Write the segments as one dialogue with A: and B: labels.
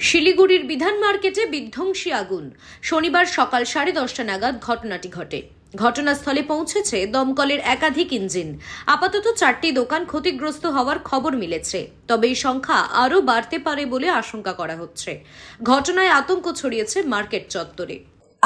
A: শিলিগুড়ির বিধান মার্কেটে বিধ্বংসী আগুন। শনিবার সকাল সাড়ে দশটা নাগাদ ঘটনাটি ঘটে। ঘটনাস্থলে পৌঁছেছে দমকলের একাধিক ইঞ্জিন। আপাতত চারটি দোকান ক্ষতিগ্রস্ত হওয়ার খবর মিলেছে, তবে এই সংখ্যা আরও বাড়তে পারে বলে আশঙ্কা করা হচ্ছে। ঘটনায় আতঙ্ক ছড়িয়েছে মার্কেট চত্বরে।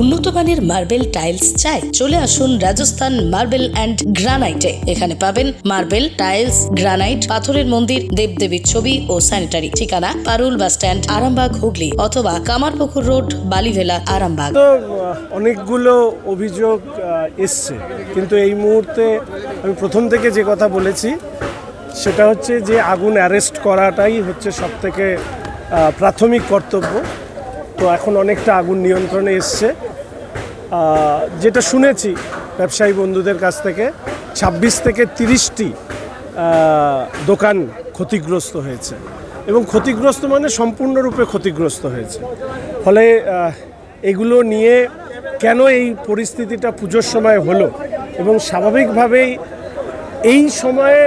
B: উন্নত মানের মার্বেল টাইলস চাই, চলে আসুন রাজস্থান মার্বেল অ্যান্ড গ্রানাইটে। এখানে পাবেন মার্বেল, টাইলস, গ্রানাইট, পাথরের মন্দির, দেবদেবীর ছবি ও স্যানিটারি। ঠিকানা, পারুল বাস স্ট্যান্ড, আরামবাগ, হুগলি, অথবা কামারপুকুর রোড, বালিভেলা, আরামবাগ।
C: অনেকগুলো অভিযোগ এসছে। কিন্তু এই মুহূর্তে আমি প্রথম থেকে যে কথা বলেছি, সেটা হচ্ছে যে আগুন অ্যারেস্ট করাটাই হচ্ছে সব থেকে প্রাথমিক কর্তব্য। তো এখন অনেকটা আগুন নিয়ন্ত্রণে এসছে। যেটা শুনেছি ব্যবসায়ী বন্ধুদের কাছ থেকে, ছাব্বিশ থেকে তিরিশটি দোকান ক্ষতিগ্রস্ত হয়েছে এবং ক্ষতিগ্রস্ত মানে সম্পূর্ণরূপে ক্ষতিগ্রস্ত হয়েছে। ফলে এগুলো নিয়ে কেন এই পরিস্থিতিটা পুজোর সময় হলো এবং স্বাভাবিকভাবেই এই সময়ে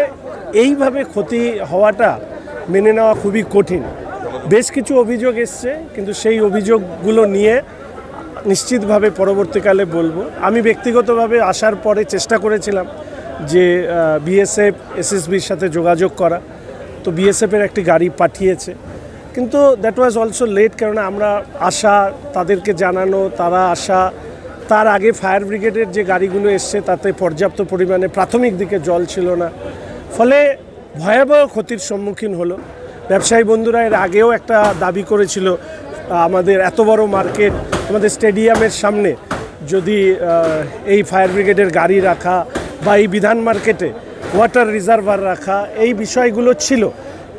C: এইভাবে ক্ষতি হওয়াটা মেনে নেওয়া খুবই কঠিন। বেশ কিছু অভিযোগ এসছে, কিন্তু সেই অভিযোগগুলো নিয়ে নিশ্চিতভাবে পরবর্তীকালে বলব। আমি ব্যক্তিগতভাবে আসার পরে চেষ্টা করেছিলাম যে বিএসএফ এসএসবির সাথে যোগাযোগ করা। তো বিএসএফের একটি গাড়ি পাঠিয়েছে। কিন্তু দ্যাট ওয়াজ অলসো লেট কেননা আমরা আসা, তাদেরকে জানানো, তারা আসা, তার আগে ফায়ার ব্রিগেডের যে গাড়িগুলো এসছে, তাতে পর্যাপ্ত পরিমাণে প্রাথমিক দিকে জল ছিল না। ফলে ভয়াবহ ক্ষতির সম্মুখীন হলো। ব্যবসায়ী বন্ধুরা এর আগেও একটা দাবি করেছিল আমাদের এত বড় মার্কেট আমাদের স্টেডিয়ামের সামনে, যদি এই ফায়ার ব্রিগেডের গাড়ি রাখা বা এই বিধান মার্কেটে ওয়াটার রিজার্ভার রাখা এই বিষয়গুলো ছিল।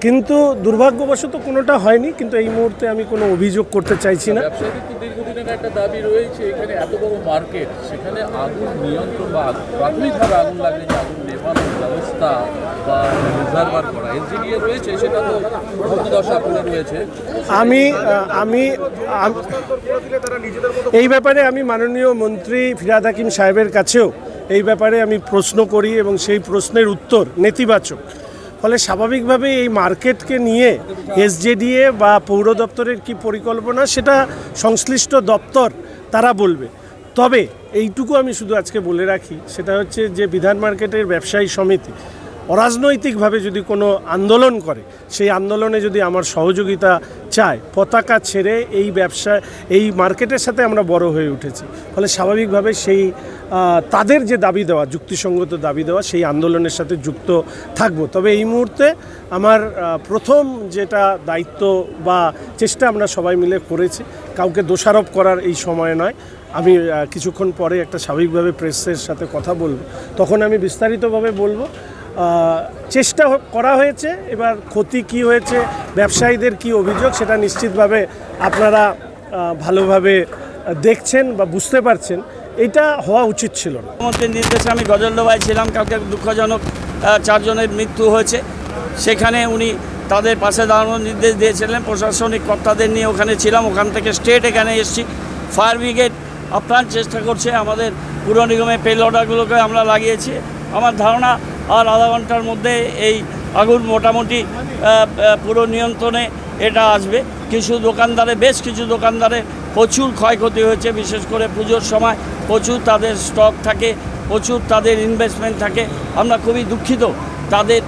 C: কিন্তু দুর্ভাগ্যবশত কোনোটা হয়নি, কিন্তু এই মুহূর্তে আমি কোনো অভিযোগ করতে চাইছি না।
D: একটা দাবি রয়েছে, এখানে এত বড় মার্কেট, সেখানে আগুন নিয়ন্ত্রণ বা প্রাথমিকভাবে আগুন লাগলে আগুন ব্যবস্থা করা। রয়েছে, সেটা তো পড়ে রয়েছে।
C: আমি আমি এই ব্যাপারে আমি মাননীয় মন্ত্রী ফিরাদ হাকিম সাহেবের কাছেও এই ব্যাপারে আমি প্রশ্ন করি এবং সেই প্রশ্নের উত্তর নেতিবাচক। ফলে স্বাভাবিকভাবে এই মার্কেটকে নিয়ে এসজেডিএ বা পৌর দপ্তরের কি পরিকল্পনা সেটা সংশ্লিষ্ট দপ্তর তারা বলবে। তবে এইটুকু আমি শুধু আজকে বলে রাখি, সেটা হচ্ছে যে বিধান মার্কেটের ব্যবসায়ী সমিতি অরাজনৈতিকভাবে যদি কোনো আন্দোলন করে, সেই আন্দোলনে যদি আমার সহযোগিতা চায়, পতাকা ছেড়ে এই ব্যবসা, এই মার্কেটের সাথে আমরা বড় হয়ে উঠেছি। ফলে স্বাভাবিকভাবে সেই তাদের যে দাবি দেওয়া, যুক্তিসঙ্গত দাবি দেওয়া, সেই আন্দোলনের সাথে যুক্ত থাকব। তবে এই মুহূর্তে আমার প্রথম যেটা দায়িত্ব বা চেষ্টা আমরা সবাই মিলে করেছি, কাউকে দোষারোপ করার এই সময় নয়। আমি কিছুক্ষণ পরে একটা স্বাভাবিকভাবে প্রেসের সাথে কথা বলব। তখন আমি বিস্তারিতভাবে বলব চেষ্টা করা হয়েছে। এবার ক্ষতি কি হয়েছে, ব্যবসায়ীদের কি অভিযোগ, সেটা নিশ্চিতভাবে আপনারা ভালোভাবে দেখছেন বা বুঝতে পারছেন। এটা হওয়া উচিত ছিল না।
E: মুখ্যমন্ত্রীর নির্দেশে আমি গজলডোবায় ছিলাম কালকে দুঃখজনক চারজনের মৃত্যু হয়েছে। সেখানে উনি তাদের পাশে দাঁড়ানোর নির্দেশ দিয়েছিলেন। প্রশাসনিক কর্তাদের নিয়ে ওখানে ছিলাম। ওখান থেকে স্টেট এখানে এসেছি। ফায়ার ব্রিগেড আপ্রাণ চেষ্টা করছে। আমাদের পুর নিগমের পেল আমরা লাগিয়েছি। আমার ধারণা আর আধা ঘণ্টার মধ্যে এই আগুন মোটামুটি পুরো নিয়ন্ত্রণে এটা আসবে। কিছু দোকানদারে বেশ কিছু দোকানদারে প্রচুর ক্ষয়ক্ষতি হয়েছে বিশেষ করে পুজোর সময় প্রচুর তাদের স্টক থাকে প্রচুর তাদের ইনভেস্টমেন্ট থাকে। আমরা খুবই দুঃখিত তাদের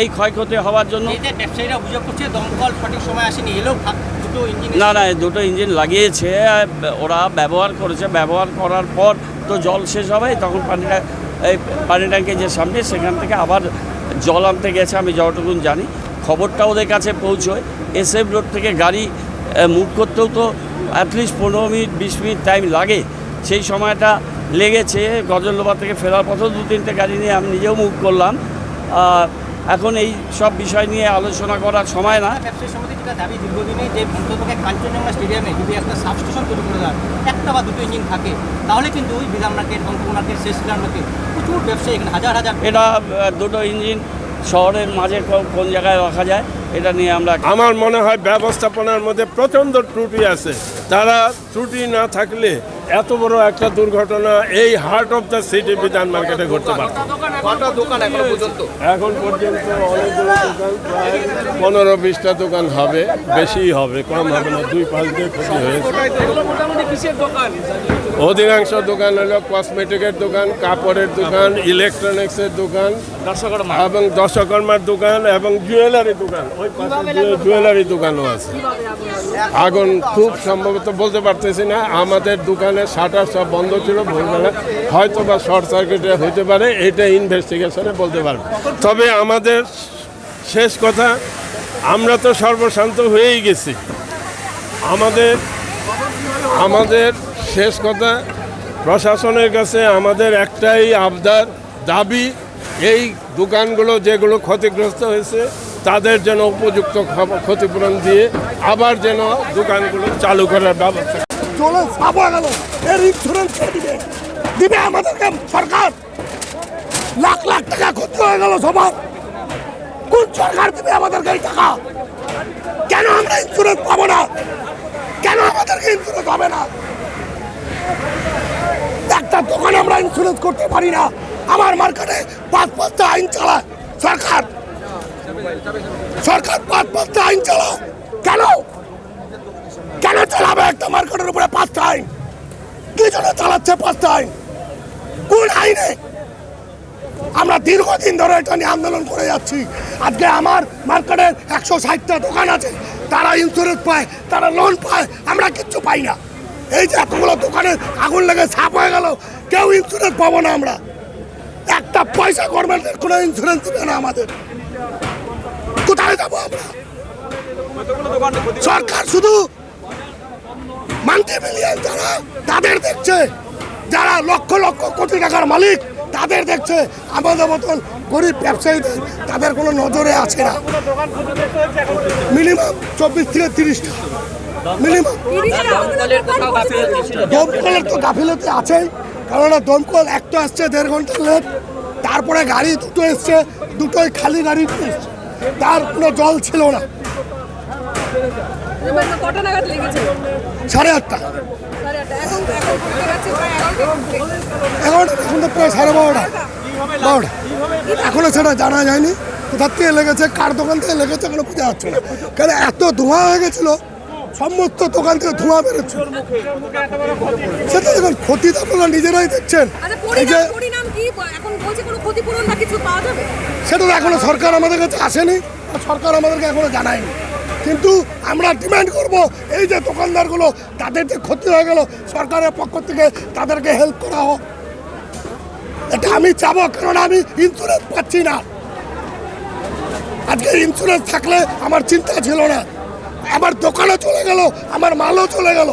E: এই ক্ষয়ক্ষতি হওয়ার জন্য। না না দুটো ইঞ্জিন লাগিয়েছে ওরা ব্যবহার করেছে ব্যবহার করার পর তো জল শেষ হবে তখন পানিটা এই পানি ট্যাঙ্কের যে সামনে, সেখান থেকে আবার জল আনতে গেছে, আমি যতটুকুন জানি। খবরটা ওদের কাছে পৌঁছয়। এস এসএফ রোড থেকে গাড়ি মুভ করতেও তো অ্যাটলিস্ট পনেরো মিনিট, বিশ মিনিট টাইম লাগে। সেই সময়টা লেগেছে, গজলডোবা থেকে ফেরার পথেও দু তিনটে গাড়ি নিয়ে আমি নিজেও মুখ করলাম। এখন এই সব বিষয় নিয়ে আলোচনা করার সময় না।
F: ব্যবসায়ী সমিতি যেটা দাবি দীর্ঘদিনে যে কাঞ্চনজঙ্ঘা স্টেডিয়ামে যদি একটা সাবস্টেশন তৈরি করে দেয় একটা বা দুটো ইঞ্জিন থাকে। তাহলে কিন্তু ওই বিধান মার্কেট বঙ্কুর মার্কেট শেষ মার্কেট প্রচুর ব্যবসায়ী এখানে হাজার হাজার
E: এটা দুটো ইঞ্জিন শহরের মাঝে কোন জায়গায় রাখা যায় এটা নিয়ে আমরা
G: আমার মনে হয় ব্যবস্থাপনার মধ্যে প্রচণ্ড ত্রুটি আছে। তারা ত্রুটি না থাকলে এত বড় একটা দুর্ঘটনা এই হার্ট অফ দ্য সিটি বিধান মার্কেটে ঘটতে পারত এখন পর্যন্ত? অনেকগুলো দোকান প্রায় পনেরো বিশটা দোকান হবে বেশি হবে কম হবে না দুই পাঁচ দিয়ে ক্ষতি হয়েছে। অধিকাংশ দোকান হলো কসমেটিকের দোকান কাপড়ের দোকান ইলেকট্রনিক্সের দোকান এবং দশকর্মার দোকান এবং জুয়েলারি দোকান। ওই পাশে জুয়েলারি দোকানও আছে। আগুন খুব সম্ভবত বলতে পারতেছি না আমাদের দোকানের শাটার সব বন্ধ ছিল ভোরবেলা। হয়তো বা শর্ট সার্কিটে হতে পারে এটা ইনভেস্টিগেশনে বলতে পারবে। তবে আমাদের শেষ কথা আমরা তো সর্বশান্ত হয়েই গেছি। আমাদের আমাদের শেষ কথা প্রশাসনের কাছে আমাদের একটাই আবদার দাবি এই দোকানগুলো যেগুলো ক্ষতিগ্রস্ত হয়েছে, তাদের যেন উপযুক্ত ক্ষতিপূরণ দিয়ে আবার যেন দোকানগুলো চালু করার ব্যবস্থা
H: চলে সাবা গেল। এর ইন্স্যুরেন্স দিবে? দিবে আমাদেরকে সরকার। লাখ লাখ টাকা ক্ষতি হয়ে গেল সবার। কোন সরকার দিবে আমাদেরকে এই টাকা? কেন আমরা ইন্স্যুরেন্স পাবো না? কেন আমাদেরকে ইন্স্যুরেন্স হবে না? একটা দোকানে আমরা ইন্স্যুরেন্স করতে পারি না। আমার মার্কেটে পাঁচ পাঁচটা আইন চালায় সরকার। সরকার পাঁচ পাঁচটা আইন চালায় কেন? কেন চালাবে একটা মার্কেটের উপরে পাঁচটা আইন? কি জন্য চালাচ্ছে পাঁচটা আইন? কোন আইনে? আমরা দীর্ঘদিন ধরে এটা নিয়ে আন্দোলন করে যাচ্ছি। আজকে আমার মার্কেটের একশো ষাটটা দোকান আছে। তারা ইন্স্যুরেন্স পায়, তারা লোন পায়, আমরা কিচ্ছু পাই না। এই যে এতগুলো দোকানে আগুন লেগে সাপ হয়ে গেল, কেউ ইন্স্যুরেন্স পাবো না আমরা। একটা পয়সা গভর্নমেন্টের কোনো ইন্স্যুরেন্স দেবে না আমাদের। কোথায় যাব আমরা? সরকার শুধু মাল্টি মিলিয়ন যারা, তাদের দেখছে। যারা লক্ষ লক্ষ কোটি টাকার মালিক, তাদের দেখছে। আমাদের মতন গরিব ব্যবসায়ীদের তাদের কোনো নজরে আছে না। মিনিমাম চব্বিশ থেকে তিরিশটা। মিনিমাম। দমকলের তো গাফিলতি আছেই। কেননা দমকল একটা আসছে দেড় ঘণ্টা লেট তারপরে গাড়ি দুটো এসছে দুটোই খালি গাড়ি এসছে। তার কোনো জল ছিল না। সাড়ে আটটা।
I: এখন এগারোটা।
H: তো প্রায় সাড়ে বারোটা। বারোটা। এখনও সেটা জানা যায়নি। কোথার থেকে লেগেছে কার দোকান থেকে লেগেছে এখনও বোঝা যাচ্ছে না। কারণ এত ধোঁয়া হয়ে গেছিল? সমস্ত দোকান থেকে ধোঁয়া বেরোচ্ছে। সেটা দেখুন ক্ষতি তো আপনারা নিজেরাই দেখছেন।
I: আচ্ছা
H: এই যে সেটা তো এখনও সরকার আমাদের কাছে আসেনি সরকার আমাদেরকে এখনও জানায়নি। কিন্তু আমরা ডিমান্ড করব এই যে দোকানদারগুলো তাদের যে ক্ষতি হয়ে গেল সরকারের পক্ষ থেকে তাদেরকে হেল্প করা হোক। এটা আমি চাবো কারণ আমি ইন্স্যুরেন্স পাচ্ছি না। আজকে ইন্স্যুরেন্স থাকলে আমার চিন্তা ছিল না। আমার দোকানও চলে গেল আমার মালও চলে গেল।